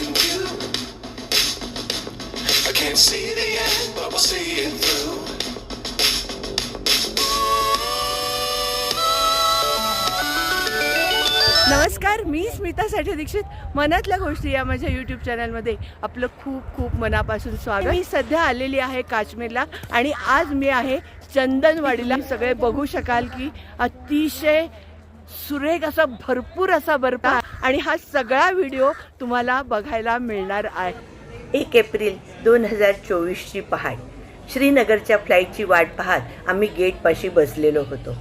loving you. I can't see the end, but we'll see it through. नमस्कार मी स्मिता साठे दीक्षित मनातल्या गोष्टी या माझ्या यूट्यूब चॅनलमध्ये आपलं खूप खूप मनापासून स्वागत मी सध्या आलेली आहे काश्मीरला आणि आज मी आहे चंदनवाडीला सगळे बघू शकाल की अतिशय सुरेख असा भरपूर असा बर्फ आणि हा सगळा व्हिडिओ तुम्हाला बघायला मिळणार आहे. एक एप्रिल दोन हजार चोवीसची पहाट. श्रीनगरच्या फ्लाईटची वाट पाहत आम्ही गेटपाशी बसलेलो होतो.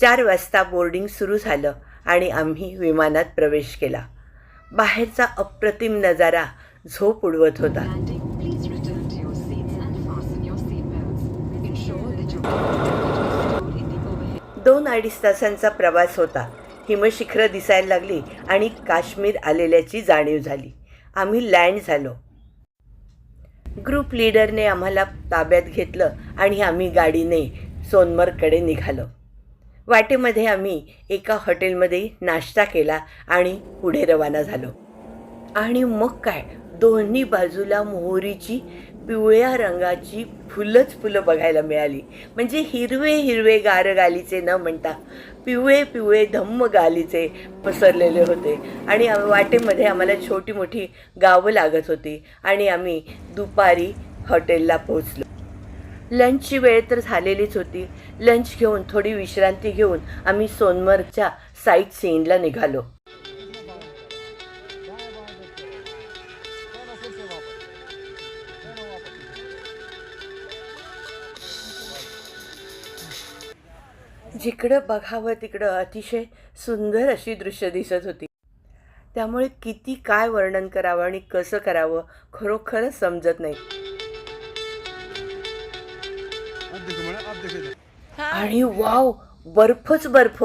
चार वाजता बोर्डिंग सुरू झालं आणि आम्ही विमानात प्रवेश केला. बाहेरचा अप्रतिम नजारा झोप उडवत होता. दोन अडीच तासांचा प्रवास होता. हिमशिखरं दिसायला लागली आणि काश्मीर आलेल्याची जाणीव झाली. आम्ही लँड झालो. ग्रुप लीडरने आम्हाला ताब्यात घेतलं आणि आम्ही गाडीने सोनमर्गकडे निघालो. वाटेमध्ये आम्ही एका हॉटेलमध्ये नाश्ता केला आणि पुढे रवाना झालो. आणि मग काय? दोन्ही बाजूला मोहरीची पिवळ्या रंगाची फुलंच फुलं बघायला मिळाली. म्हणजे हिरवे हिरवे गार गालीचे न म्हणता पिवळे पिवळे धम्म गालीचे पसरलेले होते. आणि वाटेमध्ये आम्हाला छोटी मोठी गावं लागत होती आणि आम्ही दुपारी हॉटेलला पोहोचलो. लंचची वेळ तर झालेलीच होती. लंच घेऊन थोडी विश्रांती घेऊन आम्ही सोनमर्गच्या साईट सीनला निघालो. जिकडं बघावं तिकडं अतिशय सुंदर अशी दृश्य दिसत होती. त्यामुळे किती काय वर्णन करावं आणि कसं करावं खरोखरच समजत नाही. आणि वाव बर्फच बर्फ.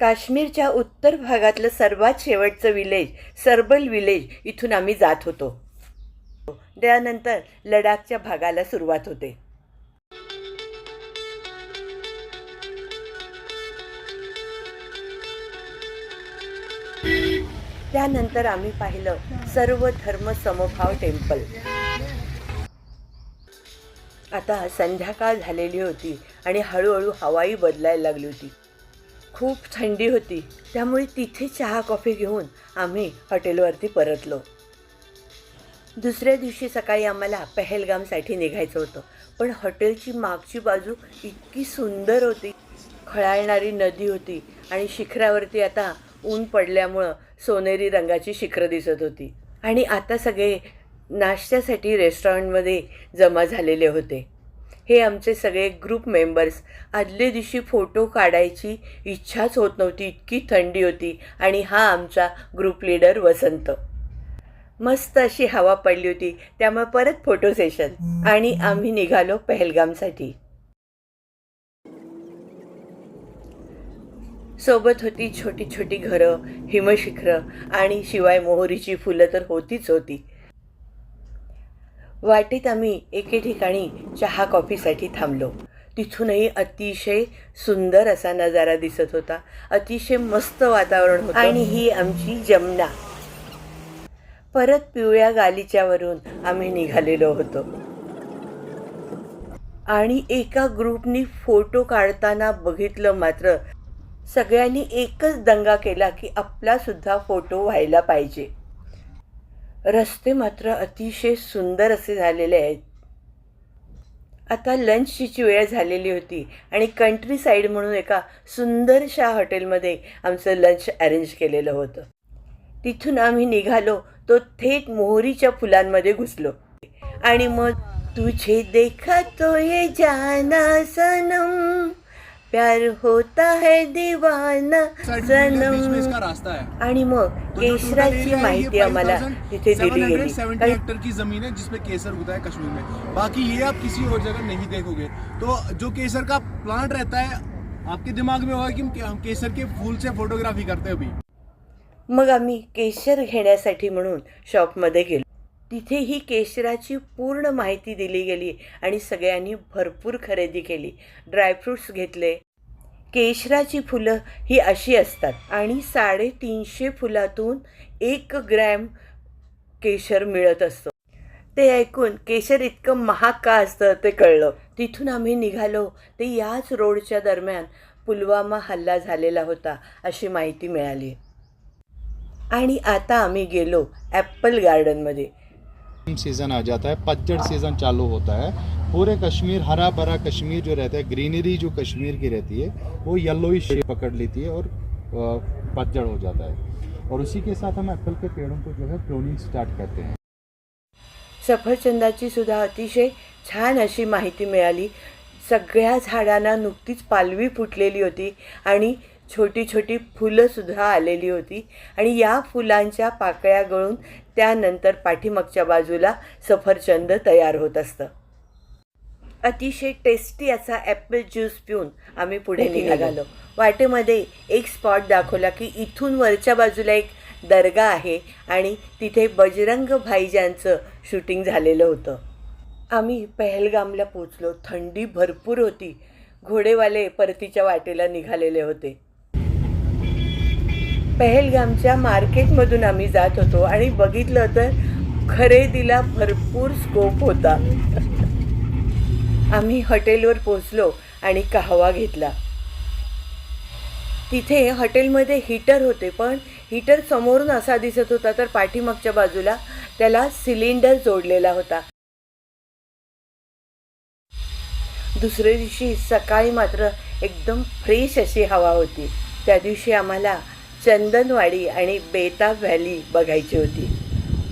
काश्मीरच्या उत्तर भागातलं सर्वात शेवटचं विलेज सरबल विलेज इथून आम्ही जात होतो. त्यानंतर लडाखच्या भागाला सुरुवात होते. त्यानंतर आम्ही पाहिलं सर्व धर्म समभाव टेम्पल. आता संध्याकाळ झालेली होती आणि हळूहळू हवाही बदलायला लागली होती. खूप थंडी होती. त्यामुळे तिथे चहा कॉफी घेऊन आम्ही हॉटेलवरती परतलो. दुसऱ्या दिवशी सकाळी आम्हाला पहलगामसाठी निघायचं होतं. पण हॉटेलची मागची बाजू इतकी सुंदर होती. खळाळणारी नदी होती आणि शिखरावरती आता ऊन पडल्यामुळं सोनेरी रंगाची शिखरं दिसत होती. आणि आता सगळे नाश्त्यासाठी रेस्टॉरंटमध्ये जमा झालेले होते. हे आमचे सगळे ग्रुप मेंबर्स आदल्या दिवशी फोटो काढायची इच्छाच होत नव्हती इतकी थंडी होती. आणि हा आमचा ग्रुप लीडर वसंत. मस्त अशी हवा पडली होती. त्यामुळे परत फोटो सेशन आणि आम्ही निघालो पहलगामसाठी. सोबत होती छोटी छोटी घरं हिमशिखरं. आणि शिवाय मोहरीची फुलं तर होतीच होती. वाटेत आम्ही एके ठिकाणी चहा कॉफीसाठी थांबलो. तिथूनही अतिशय सुंदर असा नजारा दिसत होता. अतिशय मस्त वातावरण होतं. आणि ही आमची जमना. परत पिवळ्या गालिच्यावरून आम्ही निघालेलो होतो. आणि एका ग्रुपनी फोटो काढताना बघितलं मात्र सगळ्यांनी एकच दंगा केला की आपला सुद्धा फोटो व्हायला पाहिजे. रस्ते मात्र अतिशय सुंदर असे झालेले आहेत. आता लंचची वेळ झालेली होती आणि कंट्री साईड म्हणून एका सुंदरशा हॉटेलमध्ये आमचं लंच अरेंज केलेलं होतं. तिथून आम्ही निघालो तो थेट मोहरीच्या फुलांमध्ये घुसलो. आणि मग तुझे देखा तो ये जाना सनम. प्यार होता है दीवाना है। आणि मग है, माहिती आम्हाला तिथे दिली गेली 770 काही हेक्टर की जमीन है जिसपे केसर उगता है कश्मीर में। बाकी ये आप किसी और जगह नहीं देखोगे। तो जो केसर का प्लांट रहता है आपके दिमाग में होगा कि हम केसर के फूल से फोटोग्राफी करते अभी। मग आम्ही केशर घेण्यासाठी म्हणून शॉपमध्ये गेलो. तिथे ही केशराची पूर्ण माहिती दिली गेली आणि सगळ्यांनी भरपूर खरेदी केली. ड्रायफ्रूट्स घेतले. केशराची फुलं ही अशी असतात आणि साडेतीनशे फुलातून एक ग्रॅम केशर मिळत असतो. ते ऐकून केशर इतकं महाग का असतं ते कळलं. तिथून आम्ही निघालो. ते याच रोडच्या दरम्यान पुलवामा हल्ला झालेला होता अशी माहिती मिळाली. आणि आता आम्ही गेलो ॲपल गार्डनमध्ये. सीज़न आ जाता है पतझड़ सीज़न चालू होता है। पूरे कश्मीर हरा भरा कश्मीर जो रहता है ग्रीनरी जो कश्मीर की रहती है वो येलो शेप पकड़ लेती है और पतझड़ हो जाता है। और उसी के साथ हम एप्पल के पेड़ों को जो है प्रोनिंग स्टार्ट करते हैं। सफरचंदाची सुद्धा अतिशय छान अशी माहिती मिळाली. सगळ्या झाडांना नुकतीच पालवी फुटलेली होती आणि छोटी छोटी फुलंसुद्धा आलेली होती. आणि या फुलांच्या पाकळ्या गळून त्यानंतर पाठीमागच्या बाजूला सफरचंद तयार होत असतं. अतिशय टेस्टी असा ॲपल ज्यूस पिऊन आम्ही पुढे निघालो. वाटेमध्ये एक स्पॉट दाखवला की इथून वरच्या बाजूला एक दर्गा आहे आणि तिथे बजरंग भाईजानचं शूटिंग झालेलं होतं. आम्ही पहलगामला पोचलो थंडी भरपूर होती. घोडेवाले परतीच्या वाटेला निघालेले होते. पहलगामच्या मार्केटमधून आम्ही जात होतो आणि बघितलं तर खरेदीला भरपूर स्कोप होता. आम्ही हॉटेलवर पोचलो आणि कहवा घेतला. तिथे हॉटेलमध्ये हीटर होते पण हीटर समोरून असा दिसत होता तर पाठीमागच्या बाजूला त्याला सिलेंडर जोडलेला होता. दुसऱ्या दिवशी सकाळी मात्र एकदम फ्रेश अशी हवा होती. त्या दिवशी आम्हाला चंदनवाडी आणि बेताब व्हॅली बघायची होती.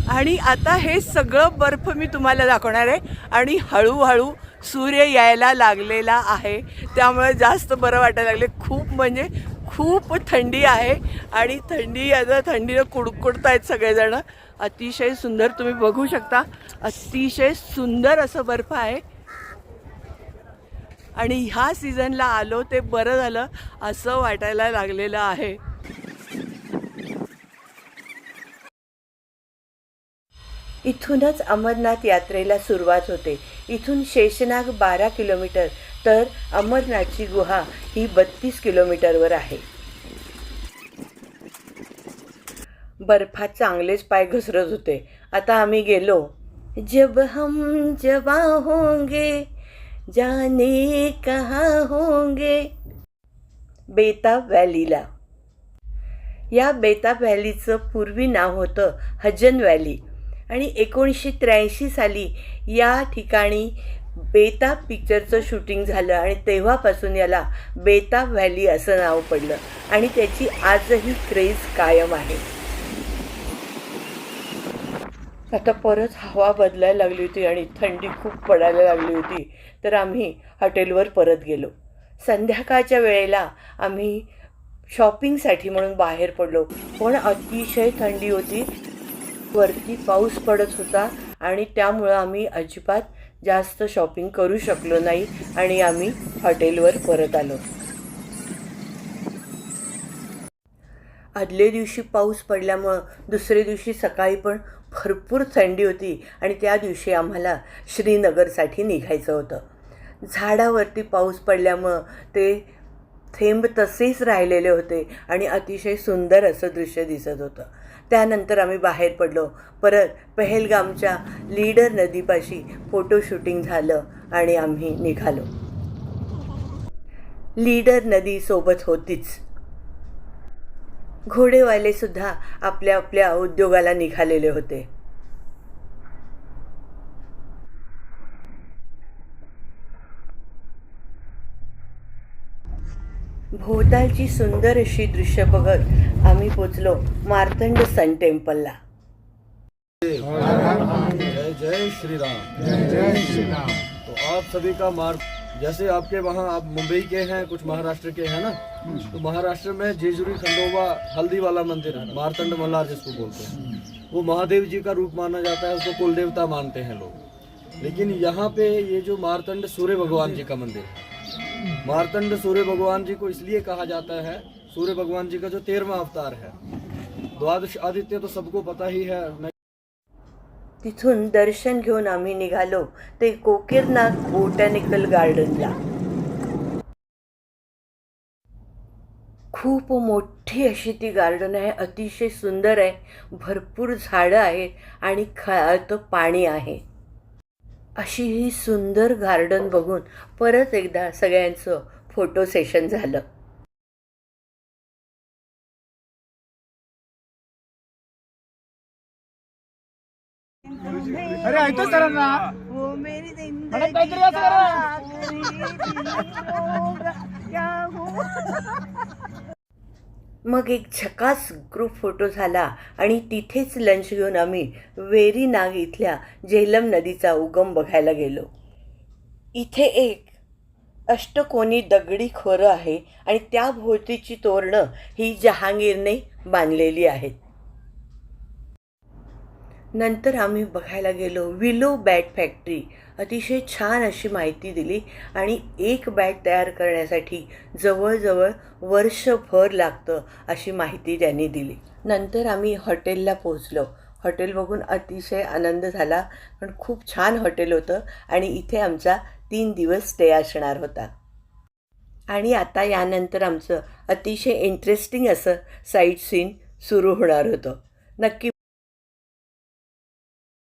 आणि आता हे सगळं बर्फ मी तुम्हाला दाखवणार आहे. आणि हळूहळू सूर्य यायला लागलेला आहे. त्यामुळे जास्त बरं वाटायला लागले. खूप म्हणजे खूप थंडी आहे. आणि थंडी आता थंडीनं कुडकुडत आहेत सगळेजणं. अतिशय सुंदर तुम्ही बघू शकता. अतिशय सुंदर असं बर्फ आहे. आणि ह्या सीझनला आलो ते बरं झालं असं वाटायला लागलेलं आहे. इथूनच अमरनाथ यात्रेला सुरुवात होते. इथून शेषनाग बारा किलोमीटर तर अमरनाथची गुहा ही बत्तीस किलोमीटरवर आहे. बर्फात चांगलेच पाय घसरत होते. आता आम्ही गेलो. जब हम जवा होंगे जाने कहाँ होंगे? बेताब व्हॅलीला. या बेताब व्हॅलीचं पूर्वी नाव होतं हजन व्हॅली. आणि एकोणीसशे त्र्याऐंशी साली या ठिकाणी बेताब पिक्चरचं शूटिंग झालं आणि तेव्हापासून याला बेताब व्हॅली असं नाव पडलं. आणि त्याची आजही क्रेज कायम आहे. आता परत हवा बदलायला लागली होती आणि थंडी खूप पडायला लागली होती तर आम्ही हॉटेलवर परत गेलो. संध्याकाळच्या वेळेला आम्ही शॉपिंगसाठी म्हणून बाहेर पडलो. पण अतिशय थंडी होती. वरती पाऊस पडत होता आणि त्यामुळं आम्ही अजिबात जास्त शॉपिंग करू शकलो नाही आणि आम्ही हॉटेलवर परत आलो. आदल्या दिवशी पाऊस पडल्यामुळं दुसऱ्या दिवशी सकाळी पण भरपूर थंडी होती आणि त्या दिवशी आम्हाला श्रीनगरसाठी निघायचं होतं. झाडावरती पाऊस पडल्यामुळं ते थेंब तसेच राहिलेले होते आणि अतिशय सुंदर असं दृश्य दिसत होतं. त्यानंतर आम्ही बाहेर पडलो. परत पहेलगामच्या लीडर नदीपाशी फोटो शूटिंग झालं आणि आम्ही निघालो. लीडर नदी सोबत होतीच. घोडेवालेसुद्धा आपल्या आपल्या उद्योगाला निघालेले होते. भोवतालची सुंदर अशी दृश्य बघत आम्ही पोचलो मार्तंड सन टेम्पलला. जय जय श्री राम जय श्री राम तो आप सभी का मार्ग जैसे आपके वहाँ आप मुंबई के हैं, कुछ महाराष्ट्र के हैं ना? तो महाराष्ट्र में जेजुरी खंडोबा हल्दी वाला मंदिर है, मारतंड मल्हार जिसको बोलते हैं। वो महादेव जी का रूप माना जाता है, उसको कुल देवता मानते हैं लोग। लेकिन यहाँ पे ये जो मारतंड सूर्य भगवान जी का मंदिर है मारतंड सूर्य भगवान जी को इसलिए कहा जाता है सूर्य भगवान जी का जो तेरहवा अवतार है। द्वादश आदित्य तो सबको पता ही है तिथून दर्शन घेऊन आम्ही निघालो ते कोकीरनाथ बोटॅनिकल गार्डनला. खूप मोठी अशी ती गार्डन आहे अतिशय सुंदर आहे भरपूर झाडं आहेत आणि खळाळतं पाणी आहे. अशी ही सुंदर गार्डन बघून परत एकदा सगळ्यांचं फोटो सेशन झालं. अरे ऐकतो सर ना? मग एक झकास ग्रुप फोटो झाला आणि तिथेच लंच घेऊन आम्ही वेरी नाग इथल्या झेलम नदीचा उगम बघायला गेलो. इथे एक अष्टकोनी दगडी खोरं आहे आणि त्या भोवतीची तोरणं ही जहांगीरने बांधलेली आहेत. नंतर आम्ही बघायला गेलो विलो बॅट फॅक्टरी. अतिशय छान अशी माहिती दिली आणि एक बॅट तयार करण्यासाठी जवळजवळ वर्षभर लागतं अशी माहिती त्यांनी दिली. नंतर आम्ही हॉटेलला पोहोचलो. हॉटेल बघून अतिशय आनंद झाला पण खूप छान हॉटेल होतं आणि इथे आमचा तीन दिवस स्टे असणार होता. आणि आता यानंतर आमचं अतिशय इंटरेस्टिंग असं साईट सीन सुरू होणार होतं. नक्की